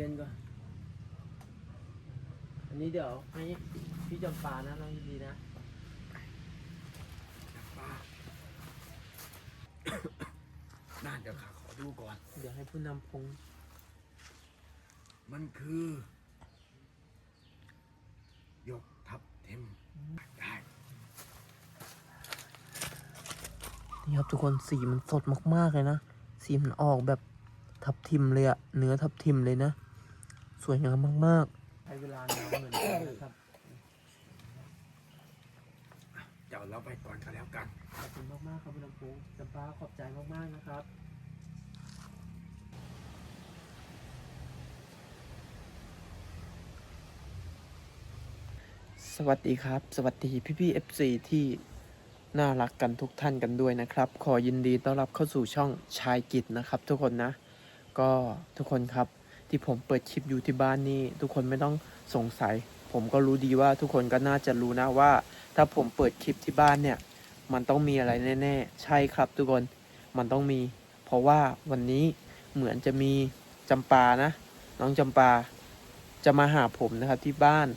ย็นๆก่อน อันนี้เดี๋ยวให้พี่จำปานะน้องยินดีนะป้าน่าเดี๋ยวข้าขอดูก่อน เดี๋ยวให้ผู้นำพง มันคือยกทับเทมได้นี่ครับทุกคนสีมันสดมากๆเลยนะ สีมันออกแบบทับทิมเลยอะเนื้อทับทิมเลยนะ สวยงามมากๆใช้เวลานานเหมือนกันนะครับเดี๋ยวเราไปก่อนกันแล้วกัน ขอบคุณมากๆครับผู้นำพงจำปาขอบใจมากๆนะครับสวัสดีครับ สวัสดีพี่พี่เอฟซีที่น่ารักกันทุกท่านกันด้วยนะครับ ขอยินดีต้อนรับเข้าสู่ช่องชายกิจนะครับ ทุกคนนะ ก็ทุกคนครับ ที่ผมเปิดคลิปอยู่ที่บ้านนี่ทุกคนไม่ต้องสงสัย ผมก็รู้ดีว่าทุกคนก็น่าจะรู้นะว่า ถ้าผมเปิดคลิปที่บ้านเนี่ย มันต้องมีอะไรแน่ๆ ใช่ครับทุกคนมันต้องมี เพราะว่าวันนี้เหมือนจะมีจำปานะ น้องจำปา จะมาหาผมนะครับที่บ้าน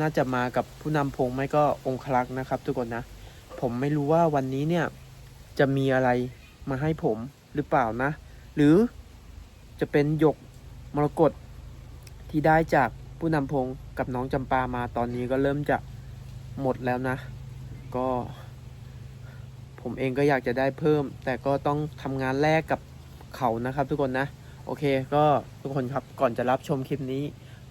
น่าจะมากับผู้นำพงไม่ก็องคลักษ์นะครับ ทุกคนนะ ผมไม่รู้ว่าวันนี้เนี่ยจะมีอะไรมาให้ผมหรือเปล่านะ หรือจะเป็นหยก มรกตที่ได้จากผู้นำพงกับน้องจำปามาตอนนี้ก็เริ่มจะหมดแล้วนะ ก็ ผมเองก็อยากจะได้เพิ่ม แต่ก็ต้องทำงานแลกกับเขานะครับ ทุกคนนะ โอเคก็ทุกคนครับก่อนจะรับชมคลิปนี้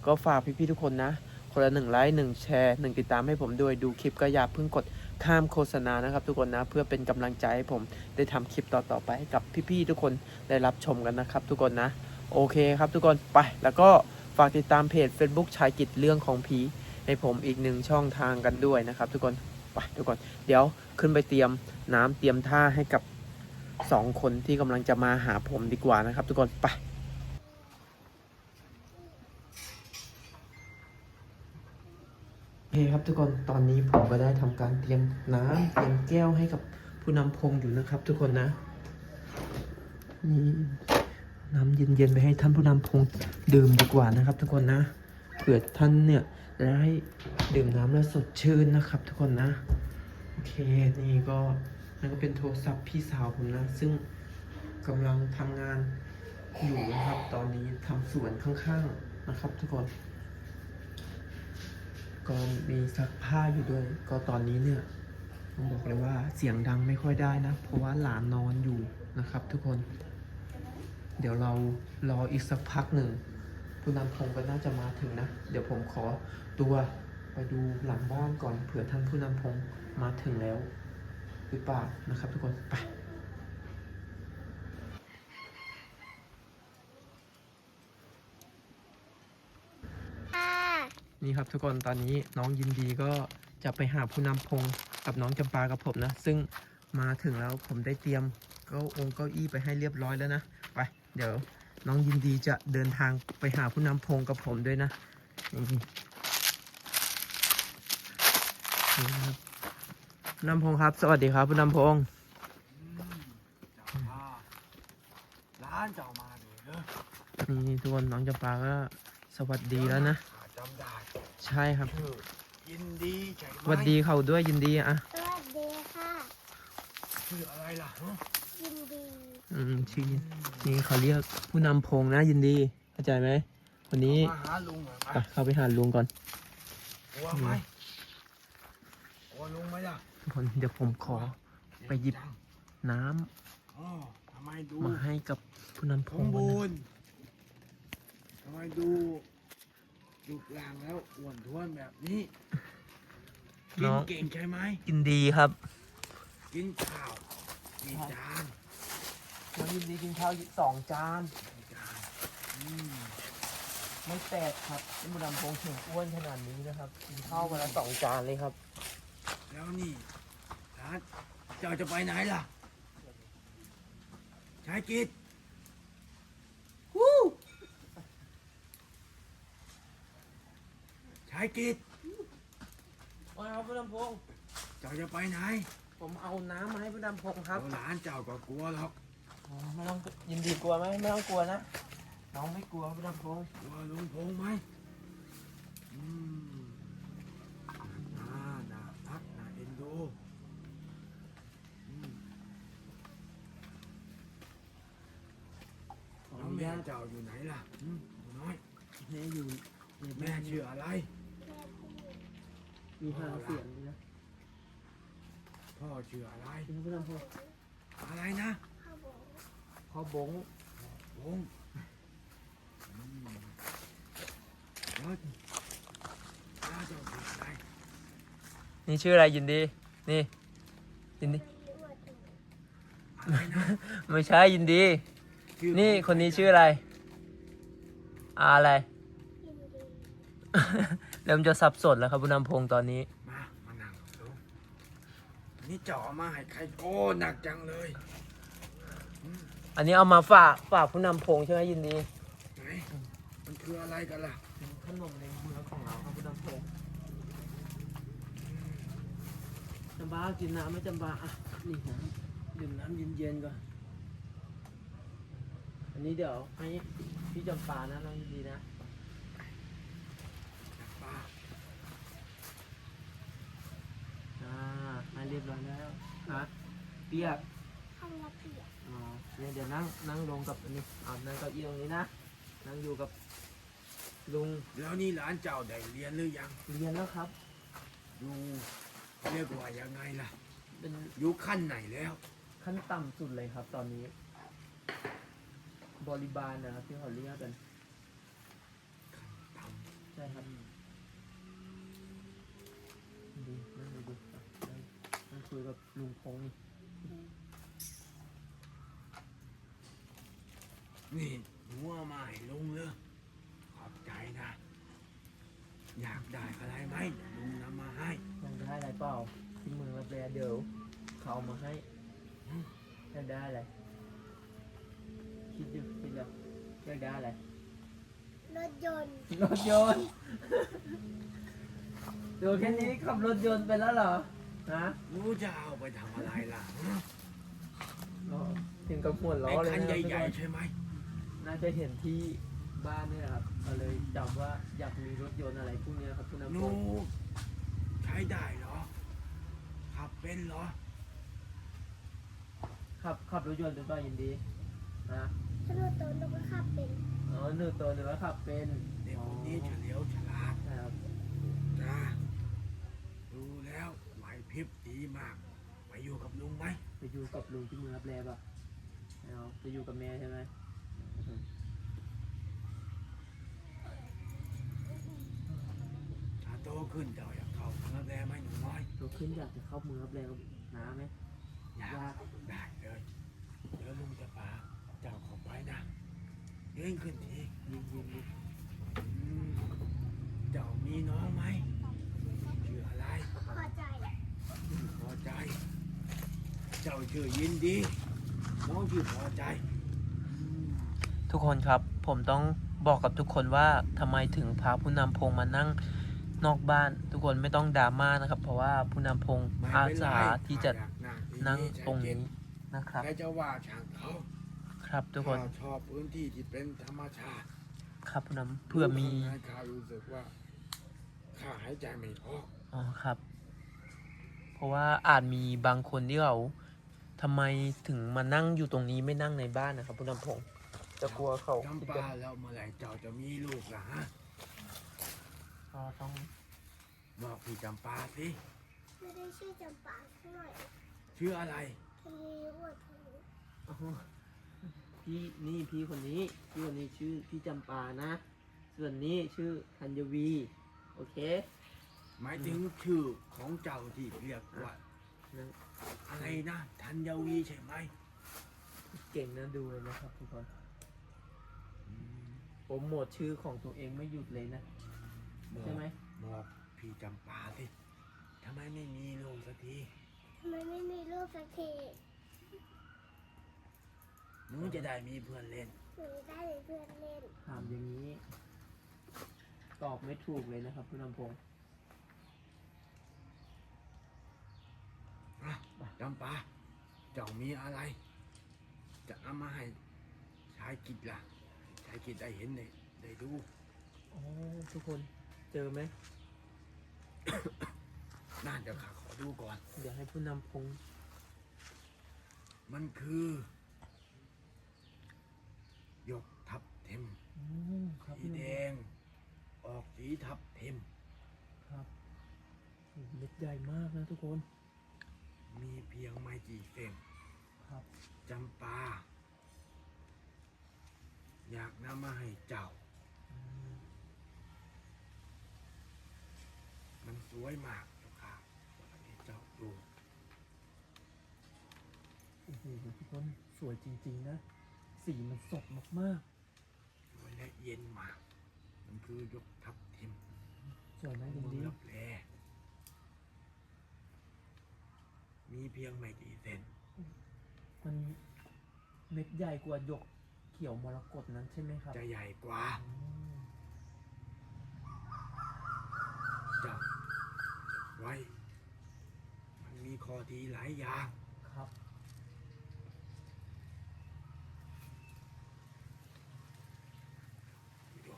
ก็ฝากพี่ๆทุกคนนะคนละหนึ่งไลค์หนึ่งแชร์หนึ่งติดตามให้ผมด้วยดูคลิปก็อย่าเพิ่งกดข้ามโฆษณานะครับทุกคนนะ เพื่อเป็นกำลังใจให้ผมได้ทำคลิปต่อๆไปให้กับพี่ๆทุกคนได้รับชมกันนะครับทุกคนนะ โอเคครับทุกคนไป แล้วก็ฝากติดตามเพจ Facebook ชายกิจเรื่องของผีให้ผมอีกหนึ่งช่องทางกันด้วยนะครับ ทุกคนไปทุกคน เดี๋ยวขึ้นไปเตรียมน้ำเตรียมท่าให้กับสองคนที่กำลังจะมาหาผมดีกว่านะครับ ทุกคนไปโอเคครับทุกคนตอนนี้ผมก็ได้ทำการเตรียมน้ำเตรียมแก้วให้กับผู้นำพงอยู่นะครับ ทุกคนนะนี่ น้ำเย็นๆไปให้ท่านผู้นำพงดื่มดีกว่านะครับ ทุกคนนะเผื่อท่านเนี่ยได้ดื่มน้ำแล้วสดชื่นนะครับ ทุกคนนะโอเคนี่ก็นั่นก็เป็นโทรศัพท์พี่สาวผมนะ ซึ่งกำลังทำงานอยู่นะครับ ตอนนี้ทำสวนข้างๆนะครับ ทุกคน ก็มีซักผ้าอยู่ด้วย ก็ตอนนี้เนี่ยต้องบอกเลยว่าเสียงดังไม่ค่อยได้นะ เพราะว่าหลานนอนอยู่นะครับ ทุกคน เดี๋ยวเรารออีกสักพักหนึ่งผู้นำพงก็น่าจะมาถึงนะ เดี๋ยวผมขอตัวไปดูหลังบ้านก่อนเผื่อท่านผู้นำพงมาถึงแล้วหรือเปล่านะครับทุกคนไปนี่ครับทุกคนตอนนี้น้องยินดีก็จะไปหาผู้นำพงกับน้องจำปากับผมนะ ซึ่งมาถึงแล้วผมได้เตรียมเก้าองค์เก้าอี้ไปให้เรียบร้อยแล้วนะ ไป เดี๋ยวน้องยินดีจะเดินทางไปหาผู้นำพงกับผมด้วยนะนี่นี่ครับผู้นำพงครับ สวัสดีครับผู้นำพงเจ้าป้าร้านเจ้ามาเลยเหรอนี่ทุกคนน้องจำปาก็สวัสดีแล้วนะข้าจำได้ใช่ครับชื่อยินดีใช่ไหมสวัสดีเขาด้วยยินดีอะสวัสดีค่ะชื่ออะไรล่ะฮะยินดี อืมชื่อนี่เขาเรียกผู้นำพงนะยินดีเข้าใจไหมวันนี้มาหาลุงเหรอไปมาเข้าไปหาลุงก่อนกลัวไหมกลัวลุงไหมล่ะทุกคนเดี๋ยวผมขอไปหยิบจังน้ำอ๋อทำไมดูมาให้กับผู้นำพสงมก่อนบูนะรณ์ทำไมดูรูปร่างแล้วอ้วนท้วนแบบนี้กินเก่งใช่ไหม ยินดีครับ กินข้าวกี่จาน น้องยินดีกินข้าวสองจานกี่จานอืมไม่แตกครับที่ผู้นำพงถึงอ้วนขนาดนี้นะครับ กินข้าววันละสองจานเลยครับ แล้วนี่ร้านเจ้าจะไปไหนล่ะ ชายกิจชายกิจว่าครับผู้นำพงเจ้าจะไปไหน ผมเอาน้ำมาให้ผู้นำพงครับเดี๋ยวหลานเจ้าก็กลัวหรอกอ๋อ ไม่ต้องยินดีกลัวไหมไม่ต้องกลัวนะ น้องไม่กลัวพี่ดำพงกลัวลุงพงไหมอืมน่าน่าพักน่าเอ็นดูอืมแล้วแม่เจ้าอยู่ไหนล่ะอืมหนูน้อยแม่อยู่ในแม่บ้านชื่ออะไรแม่พูดมีหางเสียงด้วยนะพ่อชื่ออะไรพี่ดำพงอะไรนะข้าวบอก พ่อบงวงอืมแล้วตาเจ้าชื่ออะไรนี่ชื่ออะไรยินดี นี่ ยินดี ไม่รู้ว่าถูกอะไรนะไม่ใช่ยินดีชื่อนี่ของคนนี้ใรชื่ออะไรอาอะไรยินดีเริ่มจะสับสนแล้วครับคุณนำพงศ์ตอนนี้ มา มานั่งดูนี่เจ่อมาให้ใครโอ้หนักจังเลย อันนี้เอามาฝากฝากคุณนำพงศ์ใช่ไหมยินดีไหนมันคืออะไรกันล่ะเป็นขนมในเมืองของเราครับคุณนำพงศ์จำบากินน้ำไหมจำบาอะนี่น้ำดื่มน้ำเย็นๆก่อนอันนี้เดี๋ยวให้พี่จำปานะน้องยินดีนะปลาอ่าให้เรียบร้อยแล้วฮะเปียกข้าวละเปียกอ๋อ เนี่ยเดี๋ยวนั่งนั่งลงกับอันนี้อ่านั่งเก้าอี้ตรงนี้นะ นั่งอยู่กับลุงแล้วนี่หลานเจ้าได้เรียนหรือยังเรียนแล้วครับอยู่เรียกว่ายังไงล่ะ เป็นอยู่ขั้นไหนแล้ว ขั้นต่ำสุดเลยครับ ตอนนี้ บริบาลนะครับที่เขาเรียกกันทใช่ครับดีนั่งเลยดูอะนั่งนั่งคุยกับลุงพงษ์นี่ นี่หนูเอามาให้ลุงเลยขอบใจนะ อยากได้อะไรไหมเดี๋ยวลุงนำมาให้อยากได้อะไรเปล่าที่มือรับแรเดี๋ยวเขาเอามาให้อยากได้อะไรคิดดูคิดแล้วอยากได้อะไรรถยนต์รถยนต์ ดูแค่นี้ขับรถยนต์ไปแล้วเหรอฮะหนูจะเอาไปทำอะไรล่ะฮะอ๋อถึงกับหัวล้อไอ้เลยคันนะ ใหญ่ทุกคนๆใช่ไหม น่าจะเห็นที่บ้านเนี่ยครับก็เลยจำว่าอยากมีรถยนต์อะไรพวกเนี้ยครับคุณหน้ำนูพงษ์ใช้ได้เหรอ ขับเป็นเหรอ ขับขับรถยนต์เป็นเปล่ายินดีนะถ้ารถโตนก็ขับเป็นอ๋อหนึ่งตัวหรือว่าขับเป็นเด็กคนนี้เฉลียวฉลาดครับจ้าดูแล้วไหวพริบดีมาก ไปอยู่กับลุงไหม ไปอยู่กับลุงที่เมืองรับแลป่ะไม่เอาจะอยู่กับแม่ใช่ไหม ถ้าโตขึ้นเจ้าอยากเข้าทางรับแลไหมหนูน้อยตัวขึ้นอยากจะเข้าเมืองรับแลกับน้าไหมอยากได้เลยเดี๋ยวลุงจะพาเจ้าเข้าไปนะเดินขึ้นทียิงยิงยิงเจ้ามีน้องไหมชื่ออะไรพอใจพอใจ เจ้าชื่อยินดี น้องชื่อพอใจ ทุกคนครับผมต้องบอกกับทุกคนว่าทำไมถึงพาผู้นำพงมานั่งนอกบ้าน ทุกคนไม่ต้องดราม่านะครับ เพราะว่าผู้นำพงไม่อาเป็นไรสาที่จะข้าอยากนั่งที่นั่งใจตรงเย็นี้นะครับใครจะว่าช่างเขาครับทุกคนข้าชอบพื้นที่ที่เป็นธรรมชาติ ครับผู้นำเพื่อมีทำให้ข้ารู้สึกว่าข้าหายใจไม่ออกอ๋อครับ เพราะว่าอาจมีบางคนที่เขาทำไมถึงมานั่งอยู่ตรงนี้ไม่นั่งในบ้านนะครับผู้นำพง จะกลัวเขาจำปาแล้วเมื่อไหร่เจ้าจะมีลูกล่ะฮะก็ต้องบอกพี่จำปาสิไม่ได้ชื่อจำปาสักหน่อยชื่ออะไรทีนี้ว่าถูอ๋อพี่นี่พี่คนนี้พี่คนนี้ชื่อพี่จำปานะ ส่วนนี้ชื่อธัญวี โอเค หมายถึงชื่อของเจ้าที่เรียกว่านั่นอะไรนะธัญวีใช่ไหม เก่งนะดูเลยนะครับทุกคน โปรโมทชื่อของตัวเองไม่หยุดเลยนะบอกใช่ไหมบอกพี่จำปาสิทำไมไม่มีลูกสักทีทำไมไม่มีรูปสักทีหนูจะได้มีเพื่อนเล่นหนูได้เป็นเพื่อนเล่น ถามอย่างนี้ ตอบไม่ถูกเลยนะครับคุณลำพงษ์อะจำปาเจ้ามีอะไร จะเอามาให้ชายกิจล่ะ ชชายกิจได้เห็นได้ได้ดูโอ้ทุกคนเจอไหม น่าจะข้าขอดูก่อน เดี๋ยวให้ผู้นำพงมันคือหยกทับเทมอืมครับสีแดง ออกสีทับเทมครับโอ้เม็ดใหญ่มากนะทุกคนมีเพียงไม่กี่เส้นครับจำปา อยากนำมาให้เจ้าอืมมันสวยมากเจ้าค่ะอยากให้เจ้าดูโอ้โหทุกคนสวยจริง ๆ นะ สีมันสดมากสวยและเย็นมาก มันคือหยกทับเทมๆ สวยไหมเมืยินองดีลับแลมีเพียงไม่กี่เส้นมันเม็ดใหญ่กว่าหยกเขียวมรกตนั้นใช่ไหมครับจะใหญ่กว่าอืมเจ้าไว้ มันมีข้อดีหลายอย่าง ครับดู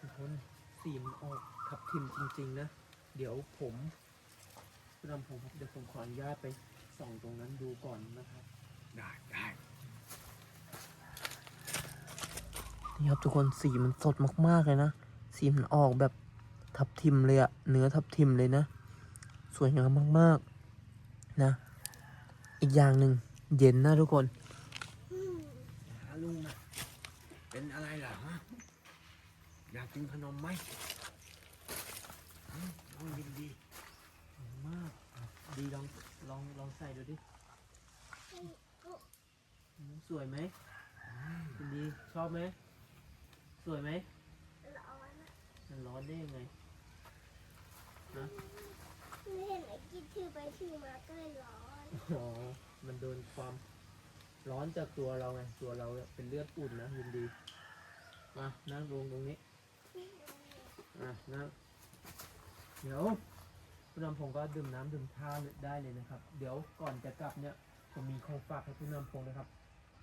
ทุกคนสีมันออกทับทิมจริง ๆ นะ เดี๋ยวผมผู้นำผมครับเดี๋ยวผมขออนุญาตไปส่องตรงนั้นดูก่อนนะครับ ได้ได้ นี่ครับทุกคนสีมันสดมากๆเลยนะ สีมันออกแบบทับทิมเลยอะเนื้อทับทิมเลยนะ สวยงามมากๆนะ อีกอย่างหนึ่งเย็นนะทุกคนลุงนะเป็นอะไรล่ะฮะอยากกินขนมไหมหืมน้องยินดีมาก ดีลองลองลองใส่ดูดิสวยไหมดีชอบไหม สวยไหมร้อนอะมันร้อนได้ยังไงไม่เห็นไอ้กินถือไปถือมาก็เลยร้อนอ๋อ มันโดนความร้อนจากตัวเราไง ตัวเราเนี่ยเป็นเลือดอุ่นนะยินดี มานั่งลงตรงนี้อะนั่งเดี๋ยวผู้นำพงก็ดื่มน้ำดื่มท่าได้เลยนะครับ เดี๋ยวก่อนจะกลับเนี่ยผมมีของฝากให้ผู้นำพงนะครับ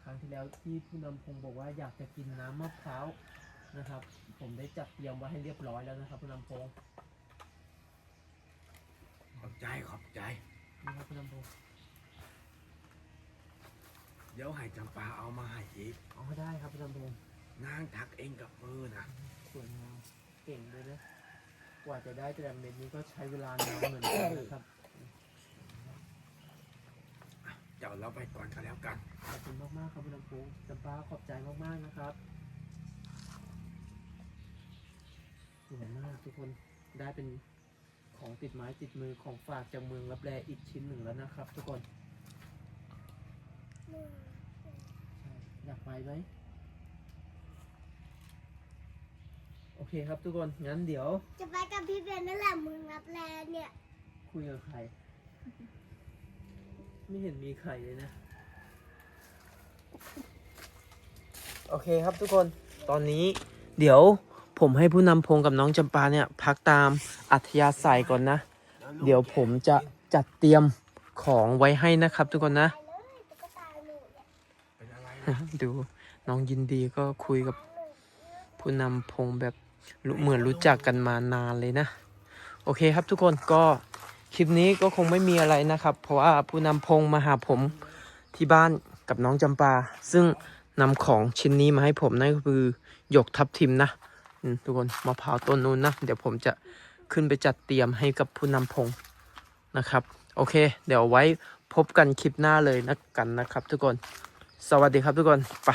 ครั้งที่แล้วที่ผู้นำพงบอกว่าอยากจะกินน้ำมะพร้าว นะครับ ผมได้จัดเตรียมไว้ให้เรียบร้อยแล้วนะครับผู้นำพงขอบใจขอบใจนี่ครับผู้นำพงเดี๋ยวให้จำปาเอามาให้อีกเอาให้ได้ครับผู้นำพงนางทักเองกับมือนะสวยงามเก่งเลยนะกว่าจะได้แต่ละเม็ดนี้ก็ใช้เวลานานเหมือนกันนะครับเจ้าเราไปก่อนกันแล้วกันขอบคุณมากๆครับผู้นำพงจำปาขอบใจมากๆนะครับ สวยมากทุกคนได้เป็นของติดไม้ติดมือของฝากจากเมืองรับแลอีกชิ้นหนึ่งแล้วนะครับ ทุกคนหนึ่งใช่อยากไปไหมโอเคครับทุกคนงั้นเดี๋ยว จะไปกับพี่เบนนั่นแหละมึงรับแลเนี่ย คุยกับใคร ไม่เห็นมีใครเลยนะ โอเคครับทุกคนตอนนี้เดี๋ยว ผมให้ผู้นำพงกับน้องจำปาเนี่ยพักตามอัธยาศัยก่อนนะ เดี๋ยวผมจะจัดเตรียมของไว้ให้นะครับ ทุกคนนะเลยตุ๊กตาหนูเนี่ยเป็นอะไรนะดูน้องยินดีก็คุยกับผู้นำพงแบบรู้เหมือนรู้จักกันมานานเลยนะ โอเคครับทุกคนก็คลิปนี้ก็คงไม่มีอะไรนะครับ เพราะว่าผู้นำพงมาหาผมที่บ้านกับน้องจำปา ซึ่งนำของชิ้นนี้มาให้ผมนั่นก็คือหยกทับทิมนะ ทุกคนมะพร้าวต้นนู้นนะ เดี๋ยวผมจะขึ้นไปจัดเตรียมให้กับผู้นำพงนะครับ โอเค เดี๋ยวไว้พบกันคลิปหน้าเลยนะกันนะครับ ทุกคน สวัสดีครับทุกคน ไป